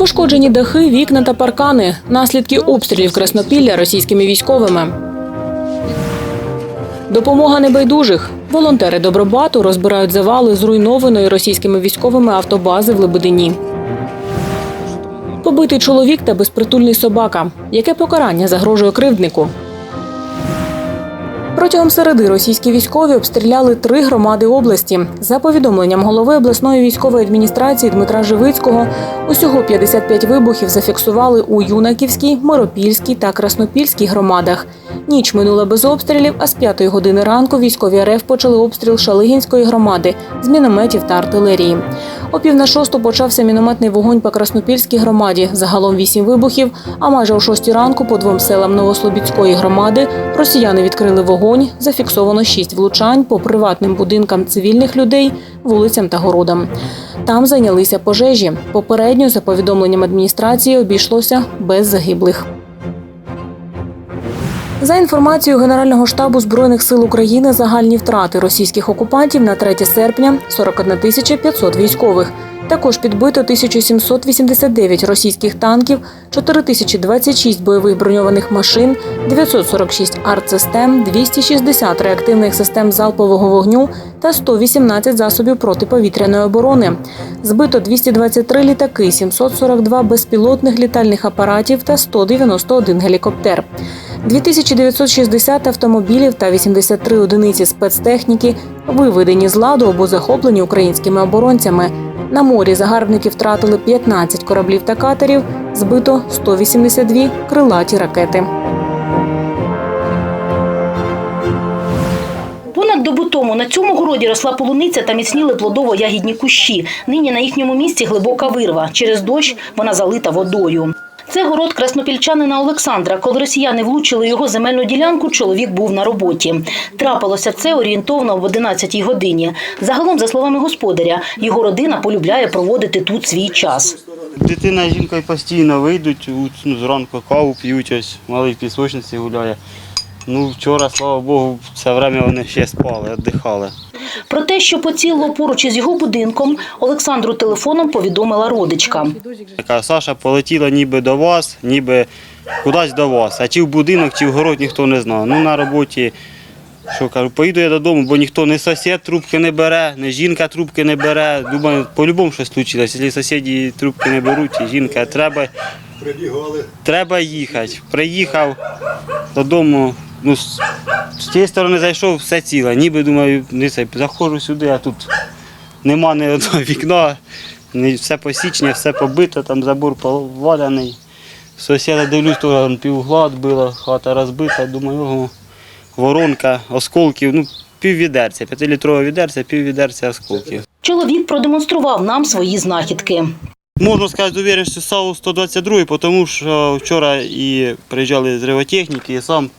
Пошкоджені дахи, вікна та паркани, наслідки обстрілів Краснопілля російськими військовими. Допомога небайдужих. Волонтери Добробату розбирають завали зруйнованої російськими військовими автобази в Лебедині. Побитий чоловік та безпритульний собака. Яке покарання загрожує кривднику? Протягом середи російські військові обстріляли три громади області. За повідомленням голови обласної військової адміністрації Дмитра Живицького, усього 55 вибухів зафіксували у Юнаківській, Миропільській та Краснопільській громадах. Ніч минула без обстрілів, а з 5 години ранку військові РФ почали обстріл Шалигінської громади з мінометів та артилерії. О пів на шосту почався мінометний вогонь по Краснопільській громаді. Загалом вісім вибухів. А майже о шостій ранку по двом селам Новослобідської громади росіяни відкрили вогонь. Зафіксовано шість влучань по приватним будинкам цивільних людей, вулицям та городам. Там зайнялися пожежі. Попередньо, за повідомленням адміністрації, обійшлося без загиблих. За інформацією Генерального штабу збройних сил України, загальні втрати російських окупантів на 3 серпня 41 тисяча 500 військових. Також підбито 1789 російських танків, 4026 бойових броньованих машин, 946 артсистем, 260 реактивних систем залпового вогню та 118 засобів протиповітряної оборони. Збито 223 літаки, 742 безпілотних літальних апаратів та 191 гелікоптер. 2960 автомобілів та 83 одиниці спецтехніки виведені з ладу або захоплені українськими оборонцями. На морі загарбники втратили 15 кораблів та катерів, збито 182 крилаті ракети. Понад добу тому на цьому городі росла полуниця та міцніли плодово-ягідні кущі. Нині на їхньому місці глибока вирва. Через дощ вона залита водою. Це город краснопільчанина Олександра. Коли росіяни влучили його земельну ділянку, чоловік був на роботі. Трапилося це орієнтовно в 11 годині. Загалом, за словами господаря, його родина полюбляє проводити тут свій час. Дитина з жінкою постійно вийдуть, ну, зранку каву п'ють, ось малий в пісочниці гуляє. Ну, вчора, слава Богу, все время вони ще спали, віддихали. Про те, що поцілило поруч із його будинком, Олександру телефоном повідомила родичка. Така Саша полетіла ніби до вас, ніби кудись до вас. А чи в будинок, чи в город ніхто не знає. Ну на роботі, що кажу, поїду я додому, бо ніхто не сусід трубки не бере, не жінка трубки не бере. Думаю, по-любому щось случилось. Якщо сусіди трубки не беруть, і жінка треба. Треба їхати. Приїхав додому. Ну, з, з тієї сторони зайшов, все ціле. Ніби думаю, не це, заходжу сюди, а тут нема ні одного вікна, ні- все посічення, все побито, там забор поваляний. Сусіда дивлюсь, то он півгла відбила, хата розбита, думаю, ого, воронка, осколків, ну, пів відерця, п'ятилітрове відерця, пів відерця осколків. Чоловік продемонстрував нам свої знахідки. Можна сказати, з уверенністю САУ 122, тому що вчора і приїжджали з ривотехніки, і сам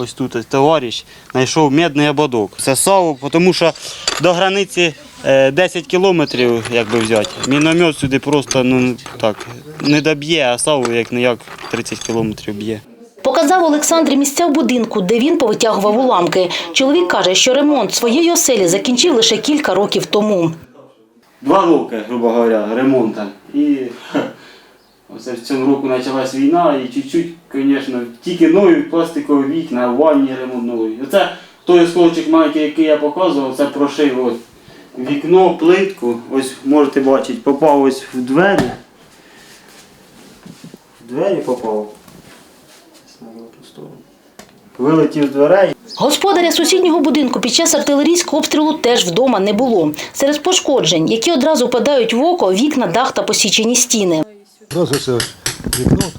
ось тут товариш знайшов медний ободок. Це САУ, тому що до границі е, 10 кілометрів, як би взяти. Міномет сюди просто ну, так, не доб'є, а САУ як не як 30 кілометрів б'є. Показав Олександрі місця в будинку, де він повитягував уламки. Чоловік каже, що ремонт своєї оселі закінчив лише кілька років тому. Два роки, грубо говоря, ремонту. І оце в цьому року почалась війна і чуть-чуть, звісно, тільки нові пластикові вікна, ванні ремонт новий. Оце той осколчик маленький, який я показував, це прошив от вікно, плитку. Ось можете бачити, попав ось в двері. В двері попав. Вилетів з дверей. Господаря сусіднього будинку під час артилерійського обстрілу теж вдома не було. Серед пошкоджень, які одразу падають в око, вікна, дах та посічені стіни. Одразу це вікно.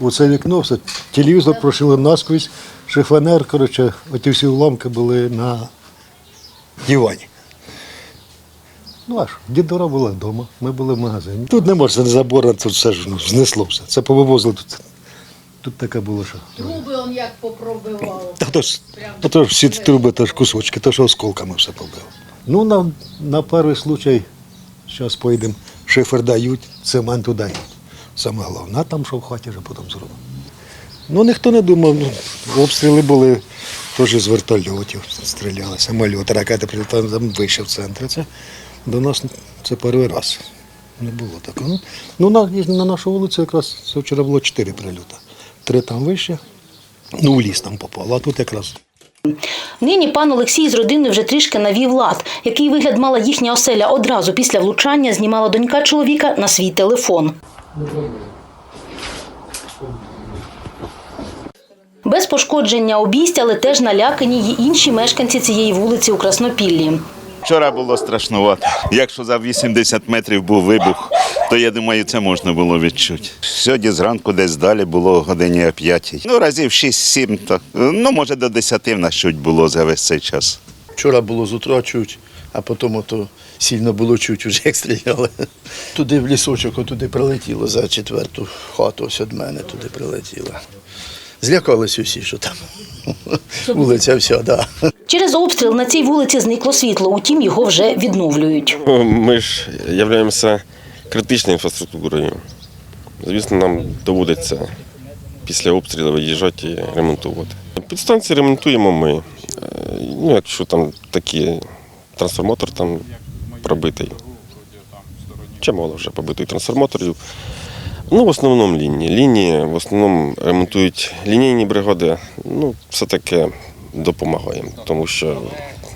Оце вікно, все. телевізор прошили насквозь, шифонер, коротше, оті всі уламки були на дивані. Ну а що, дідора була вдома, ми були в магазині. Тут не можна, це не заборно, тут все ж ну, знесло все. Це повивозили тут. Тут таке було, що. Труби он як попробивав. Та то ж, та то ж всі труби, то ж кусочки, то що осколками все побило. Ну, на, на перший случай, зараз поїдемо, шифер дають, цементу дають. Саме головне, а там що в хаті вже потім зробимо. Ну, ніхто не думав, ну, обстріли були теж з вертольотів, стріляли, самоліти, ракети прилітали там вище в центрі. Це до нас це перший раз. Не було такого. Ну, Ну, на, на нашу вулицю якраз це вчора було чотири прильоти. Три там вище, ну в ліс там попало, а тут якраз Нині пан Олексій з родиною вже трішки навів лад. Який вигляд мала їхня оселя одразу після влучання, знімала донька чоловіка на свій телефон. Без пошкодження обійстя, але теж налякані й інші мешканці цієї вулиці у Краснопіллі. Вчора було страшнувато. Якщо за 80 метрів був вибух, то я думаю, це можна було відчути. Сьогодні зранку десь далі було годині о 5. Ну, разів 6-7, то, ну, може, до 10 в нас чуть було за весь цей час. Вчора було з утра чуть, а потім ото сильно було чуть, уже як стріляли. Туди в лісочок, отуди прилетіло за четверту хату, ось від мене туди прилетіло. Злякались усі, що там. Вулиця вся. Да. Через обстріл на цій вулиці зникло світло, утім його вже відновлюють. Ми ж являємося критичною інфраструктурою. Звісно, нам доводиться після обстрілу виїжджати і ремонтувати. Підстанції ремонтуємо ми. Е, Ну, якщо там такі трансформатор там пробитий. Чимало вже побитих трансформаторів. Ну, в основному лінії. Лінії в основному ремонтують лінійні бригади. Ну, все таке допомагаємо, тому що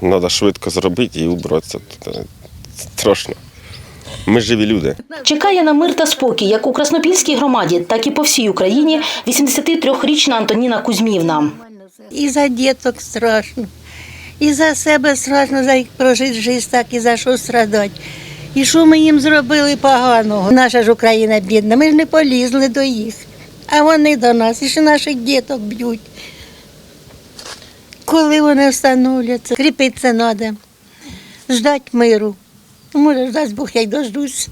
треба швидко зробити і убратися. Це страшно. Ми живі люди. Чекає на мир та спокій як у Краснопільській громаді, так і по всій Україні 83-річна Антоніна Кузьмівна. І за діток страшно, і за себе страшно, за їх прожити життя так, і за що страдати. І що ми їм зробили поганого? Наша ж Україна бідна, ми ж не полізли до їх. А вони до нас, і ще наших діток б'ють. Коли вони встановляться, кріпитися треба, ждати миру. Може, дасть Бог, я й дождусь.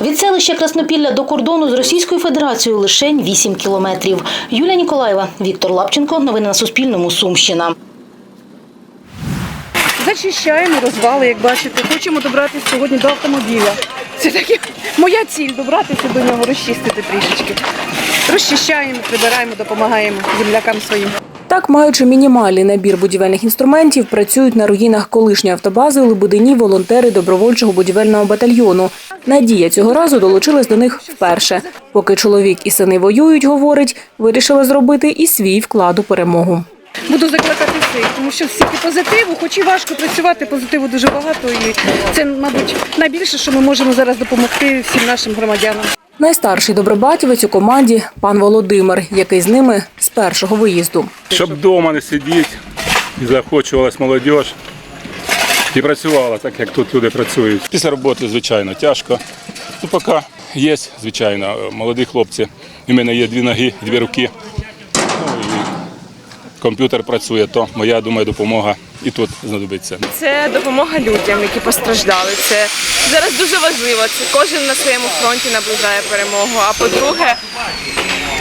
Від селища Краснопілля до кордону з Російською Федерацією лише 8 кілометрів. Юлія Ніколаєва, Віктор Лапченко. Новини на Суспільному. Сумщина. Зачищаємо розвали, як бачите. Хочемо добратися сьогодні до автомобіля. Це таки моя ціль добратися до нього, розчистити трішечки. Розчищаємо, прибираємо, допомагаємо землякам своїм. Так, маючи мінімальний набір будівельних інструментів, працюють на руїнах колишньої автобази у Лебедині волонтери добровольчого будівельного батальйону. Надія цього разу долучилась до них вперше. Поки чоловік і сини воюють, говорить, вирішила зробити і свій вклад у перемогу. Буду закликати всіх, тому що стільки позитиву, хоч і важко працювати, позитиву дуже багато. І це, мабуть, найбільше, що ми можемо зараз допомогти всім нашим громадянам. Найстарший добробатівець у команді пан Володимир, який з ними з першого виїзду. щоб вдома не сидіти і заохочувалась молодь і працювала так, як тут люди працюють. Після роботи, звичайно, тяжко. Ну, поки є, звичайно, молоді хлопці. У мене є дві ноги, дві руки. Ну, і комп'ютер працює, то моя, думаю, допомога і тут знадобиться. Це допомога людям, які постраждали. Це зараз дуже важливо. Це кожен на своєму фронті наближає перемогу. А по-друге,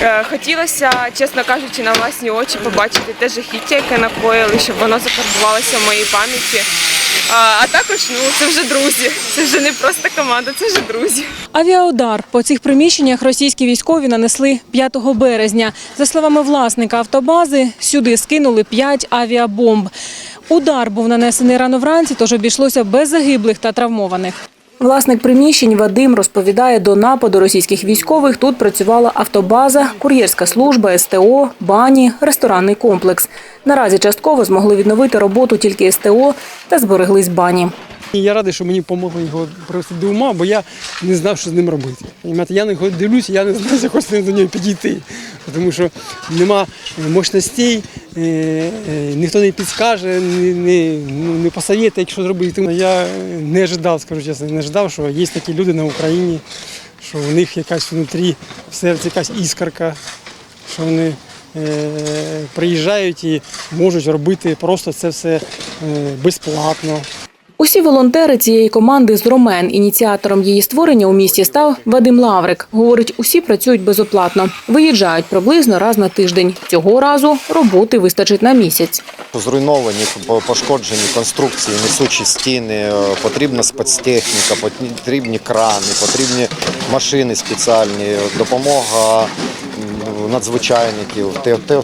е, хотілося, чесно кажучи, на власні очі побачити те жахіття, яке накоїли, щоб воно закарбувалося в моїй пам'яті. А, а також ну це вже друзі. Це вже не просто команда, це вже друзі. Авіаудар по цих приміщеннях російські військові нанесли 5 березня. За словами власника автобази, сюди скинули 5 авіабомб. Удар був нанесений рано вранці, тож обійшлося без загиблих та травмованих. Власник приміщень Вадим розповідає, до нападу російських військових тут працювала автобаза, кур'єрська служба, СТО, бані, ресторанний комплекс. Наразі частково змогли відновити роботу тільки СТО та збереглись бані. І Я радий, що мені допомогли його привести до ума, бо я не знав, що з ним робити. Я на нього дивлюся, я не знаю, з якої до нього підійти. Тому що нема мощностей, е, е, ніхто не підскаже, не, не, ну, не посоветує, якщо зробити. Я не ожидав, скажу чесно, не ожидав, що є такі люди на Україні, що у них якась внутрі в серці якась іскорка, що вони е, приїжджають і можуть робити просто це все безплатно. Усі волонтери цієї команди з Ромен. Ініціатором її створення у місті став Вадим Лаврик. Говорить, усі працюють безоплатно. Виїжджають приблизно раз на тиждень. Цього разу роботи вистачить на місяць. Зруйновані, пошкоджені конструкції, несучі стіни, е, потрібна спецтехніка, потрібні крани, потрібні машини спеціальні, допомога надзвичайників,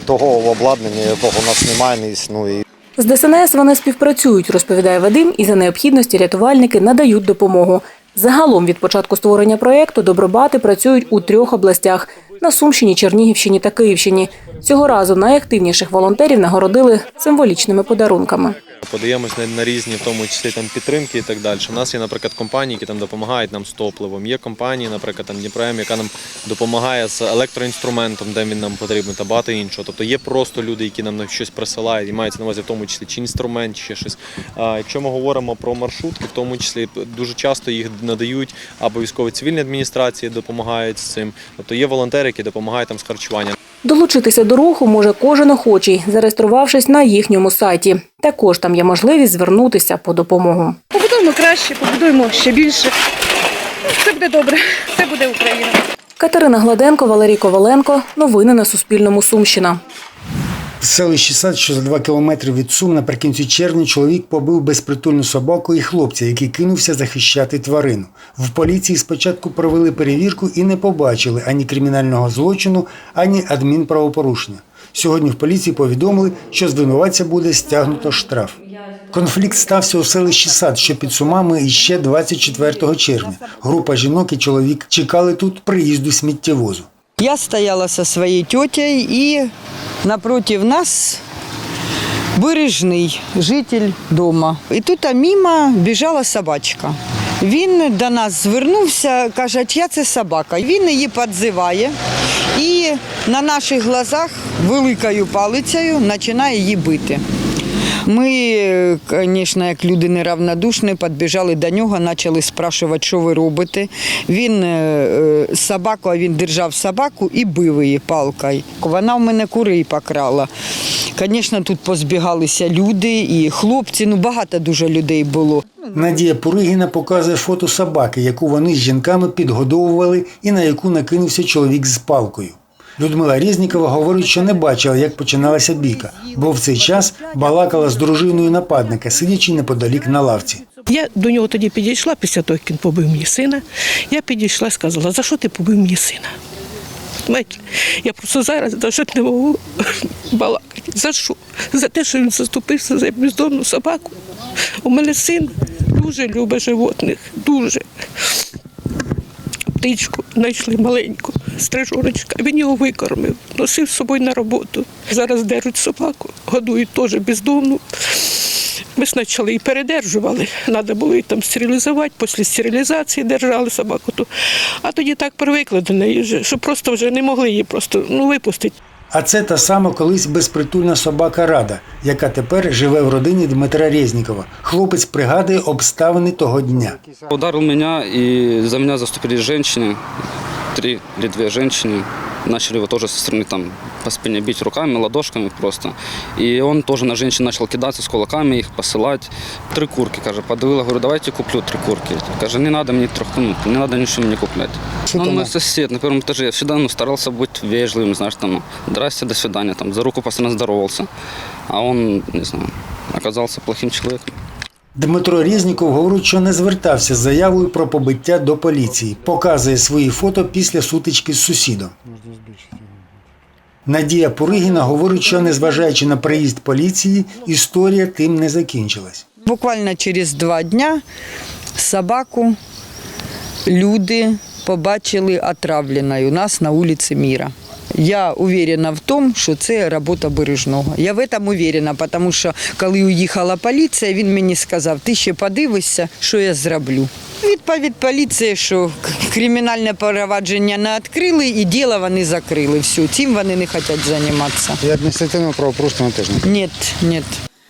того обладнання, якого у нас немає, не існує. З ДСНС вони співпрацюють, розповідає Вадим, і за необхідності рятувальники надають допомогу. Загалом від початку створення проєкту добробати працюють у трьох областях на Сумщині, Чернігівщині та Київщині. Цього разу найактивніших волонтерів нагородили символічними подарунками. Подаємось на, на різні, в тому числі там підтримки і так далі. У нас є, наприклад, компанії, які там допомагають нам з топливом. Є компанії, наприклад, там Дніпром, яка нам допомагає з електроінструментом, де він нам потрібен, та багато іншого. Тобто є просто люди, які нам щось присилають, і мається на увазі в тому числі чи інструмент, чи щось. А якщо ми говоримо про маршрутки, в тому числі дуже часто їх надають або військові цивільні адміністрації допомагають з цим. Тобто є волонтери, які допомагають там з харчуванням. Долучитися до руху може кожен охочий, зареєструвавшись на їхньому сайті. Також там є можливість звернутися по допомогу. Побудуємо краще, побудуємо ще більше. Все буде добре, все буде Україна. Катерина Гладенко, Валерій Коваленко. Новини на Суспільному. Сумщина. Селищі Сад, що за два кілометри від Сум, наприкінці червня чоловік побив безпритульну собаку і хлопця, який кинувся захищати тварину. В поліції спочатку провели перевірку і не побачили ані кримінального злочину, ані адмінправопорушення. Сьогодні в поліції повідомили, що з винуватця буде стягнуто штраф. Конфлікт стався у селищі Сад, що під Сумами іще 24 червня. Група жінок і чоловік чекали тут приїзду сміттєвозу. Я стояла со своей тетей, и напротив нас Бережний, житель дома. І тут мимо біжала собачка. Він до нас звернувся, каже, «А чия це собака. Він її підзиває і на наших глазах великою палицею починає її бити. Ми, звісно, як люди неравнодушні, підбіжали до нього, почали спрашувати, що ви робите. Він е, е, собаку, а він держав собаку і бив її палкою. Вона в мене курей покрала. Звісно, тут позбігалися люди і хлопці, ну багато дуже людей було. Надія Пуригіна показує фото собаки, яку вони з жінками підгодовували і на яку накинувся чоловік з палкою. Людмила Різнікова говорить, що не бачила, як починалася бійка, бо в цей час балакала з дружиною нападника, сидячи неподалік на лавці. Я до нього тоді підійшла після того, як він побив мені сина. Я підійшла і сказала, за що ти побив мені сина? Я просто зараз навіть не можу балакати. За що? За те, що він заступився за бездомну собаку. У мене син дуже любить животних, дуже. Птичку знайшли маленьку, стрижоночка. Він його викормив, носив з собою на роботу. Зараз держать собаку, годують теж бездомну. Ми спочатку і передержували, треба було її там стерилізувати, після стерилізації держали собаку. ту. А тоді так привикли до неї, що просто вже не могли її просто ну, випустити. А це та сама колись безпритульна собака Рада, яка тепер живе в родині Дмитра Резнікова. Хлопець пригадує обставини того дня. Ударил меня, и за меня заступили женщины, три или две женщины. Начали его тоже со стороны там по спине бить руками, ладошками просто. И он тоже на женщин начал кидаться с кулаками, их посылать. Три курки, каже, подавила, говорю, давайте куплю три курки. Каже, не надо мне трех, ну, не надо ничего мне куплять. Ну, он мой сосед на первом этаже, я всегда ну, старался быть вежливым, знаешь, там, здрасте, до свидания, там, за руку постоянно здоровался. А он, не знаю, оказался плохим человеком. Дмитро Резніков говорить, що не звертався з заявою про побиття до поліції. Показує свої фото після сутички з сусідом. Надія Пуригіна говорить, що незважаючи на приїзд поліції, історія тим не закінчилась. Буквально через два дня собаку люди побачили отравленою у нас на вулиці Міра. Я уверена в тому, що це робота бережного. Я в этом уверена, тому що коли уїхала поліція, він мені сказав, ти ще подивишся, що я зроблю. Відповідь поліції, що кримінальне провадження не відкрили і діло вони закрили. Все, цим вони не хочуть займатися. І адміністративного правопорушення теж не Ні, ні.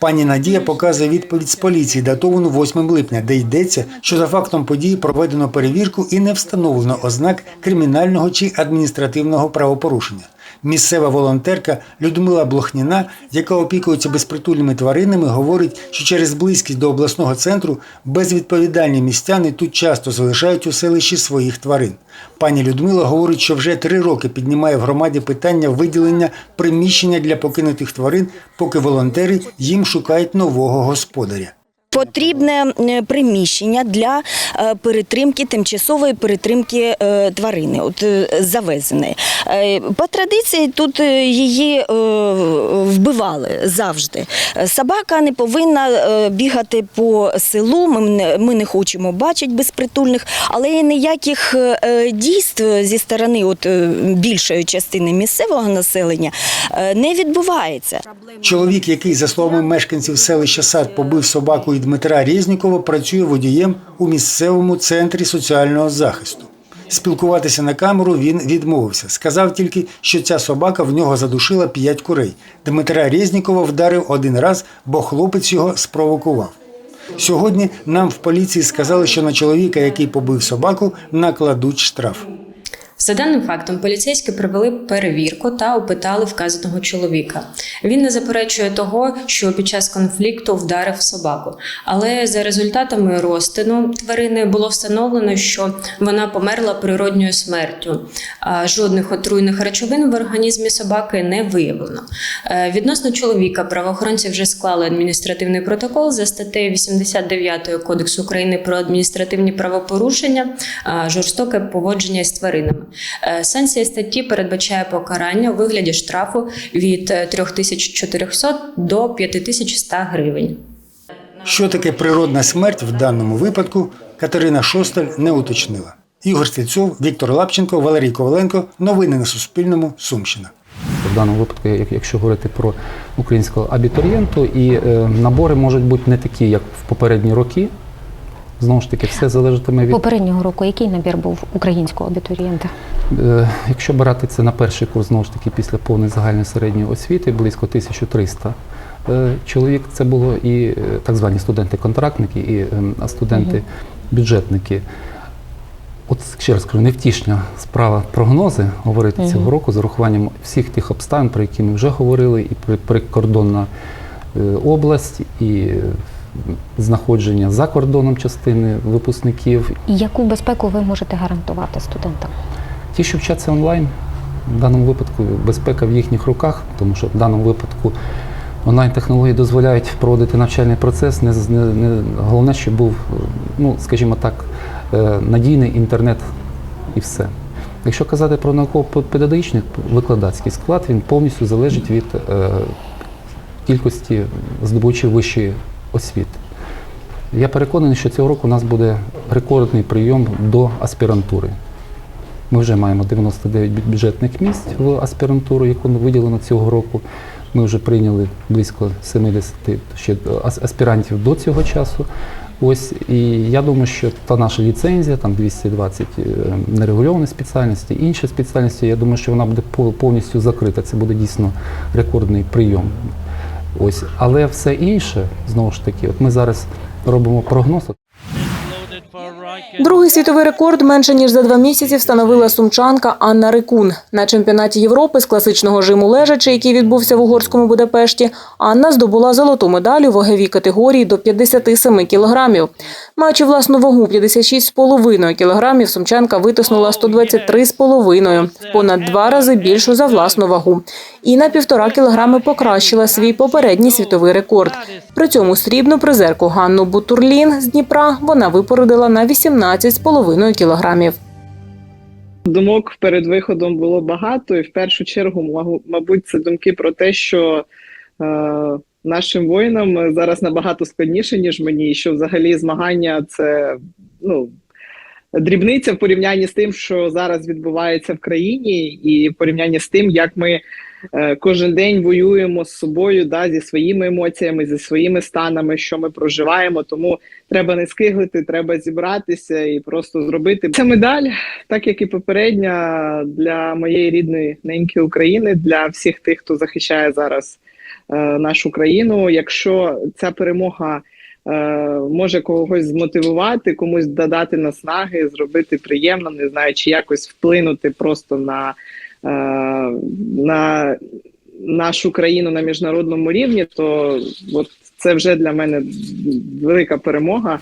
Пані Надія показує відповідь з поліції, датовану 8 липня, де йдеться, що за фактом події проведено перевірку і не встановлено ознак кримінального чи адміністративного правопорушення. Місцева волонтерка Людмила Блохніна, яка опікується безпритульними тваринами, говорить, що через близькість до обласного центру безвідповідальні містяни тут часто залишають у селищі своїх тварин. Пані Людмила говорить, що вже три роки піднімає в громаді питання виділення приміщення для покинутих тварин, поки волонтери їм шукають нового господаря. Потрібне приміщення для е, перетримки, тимчасової перетримки е, тварини, от е, завезеної. По традиції тут її вбивали завжди. Собака не повинна бігати по селу. Ми не, хочемо бачити безпритульних, але ніяких дійств зі сторони от, більшої частини місцевого населення не відбувається. Чоловік, який, за словами мешканців селища Сад, побив собаку Дмитра Резнікова, працює водієм у місцевому центрі соціального захисту. Спілкуватися на камеру він відмовився. Сказав тільки, що ця собака в нього задушила п'ять курей. Дмитра Резнікова вдарив один раз, бо хлопець його спровокував. Сьогодні нам в поліції сказали, що на чоловіка, який побив собаку, накладуть штраф. За даним фактом, поліцейські провели перевірку та опитали вказаного чоловіка. Він не заперечує того, що під час конфлікту вдарив собаку. Але за результатами розтину тварини було встановлено, що вона померла природньою смертю. Жодних отруйних речовин в організмі собаки не виявлено. Е, Відносно чоловіка правоохоронці вже склали адміністративний протокол за статтею 89 Кодексу України про адміністративні правопорушення, жорстоке поводження з тваринами. Е, Санкція статті передбачає покарання у вигляді штрафу від е, 3400 до 5100 гривень. Що таке природна смерть в даному випадку, Катерина Шосталь не уточнила. Ігор Стрільцов, Віктор Лапченко, Валерій Коваленко. Новини на Суспільному. Сумщина. В даному випадку, як- якщо говорити про українського абітурієнту, і е, набори можуть бути не такі, як в попередні роки. Знову ж таки, все залежатиме від Попереднього року який набір був українського абітурієнта? Е, Якщо брати це на перший курс, знову ж таки, після повної загальної середньої освіти, близько 1300 е, чоловік, це було і е, так звані студенти-контрактники, і студенти-бюджетники. От ще раз кажу, невтішня справа прогнози говорити Мгм. цього року з урахуванням всіх тих обставин, про які ми вже говорили, і при- прикордонна область, і знаходження за кордоном частини випускників, І яку безпеку ви можете гарантувати студентам? Ті, що вчаться онлайн, в даному випадку безпека в їхніх руках, тому що в даному випадку онлайн-технології дозволяють проводити навчальний процес. Не, не, не, головне, щоб був, ну, скажімо так, е, надійний інтернет і все. Якщо казати про науково-педагогічний викладацький склад, він повністю залежить від е, кількості здобувачів вищої освіти. Я переконаний, що цього року у нас буде рекордний прийом до аспірантури. Ми вже маємо 99 бюджетних місць в аспірантуру, яку виділено цього року. Ми вже прийняли близько 70 ще аспірантів до цього часу. Ось і я думаю, що та наша ліцензія, там 220 е, нерегульовані спеціальності, інші спеціальності, я думаю, що вона буде повністю закрита. Це буде дійсно рекордний прийом. Ось, але все інше, знову ж таки, от ми зараз робимо прогноз. Другий світовий рекорд менше ніж за два місяці встановила сумчанка Анна Рикун. На чемпіонаті Європи з класичного жиму лежачи, який відбувся в угорському Будапешті, Анна здобула золоту медаль у ваговій категорії до 57 кілограмів. Маючи власну вагу 56,5 кілограмів, сумчанка витиснула 123,5, в понад два рази більшу за власну вагу. І на півтора кілограми покращила свій попередній світовий рекорд. При цьому срібну призерку Ганну Бутурлін з Дніпра вона випородила на 18,5 кілограмів. Думок перед виходом було багато, і в першу чергу, мабуть, це думки про те, що е, нашим воїнам зараз набагато складніше, ніж мені, і що взагалі змагання це ну, дрібниця в порівнянні з тим, що зараз відбувається в країні, і в порівнянні з тим, як ми кожен день воюємо з собою, да, зі своїми емоціями, зі своїми станами, що ми проживаємо. Тому треба не скиглити, треба зібратися і просто зробити. Ця медаль, так як і попередня, для моєї рідної неньки України, для всіх тих, хто захищає зараз е, нашу країну. Якщо ця перемога е, може когось змотивувати, комусь додати наснаги, зробити приємно, не знаю, чи якось вплинути просто на, е, на нашу країну на міжнародному рівні, то от це вже для мене велика перемога.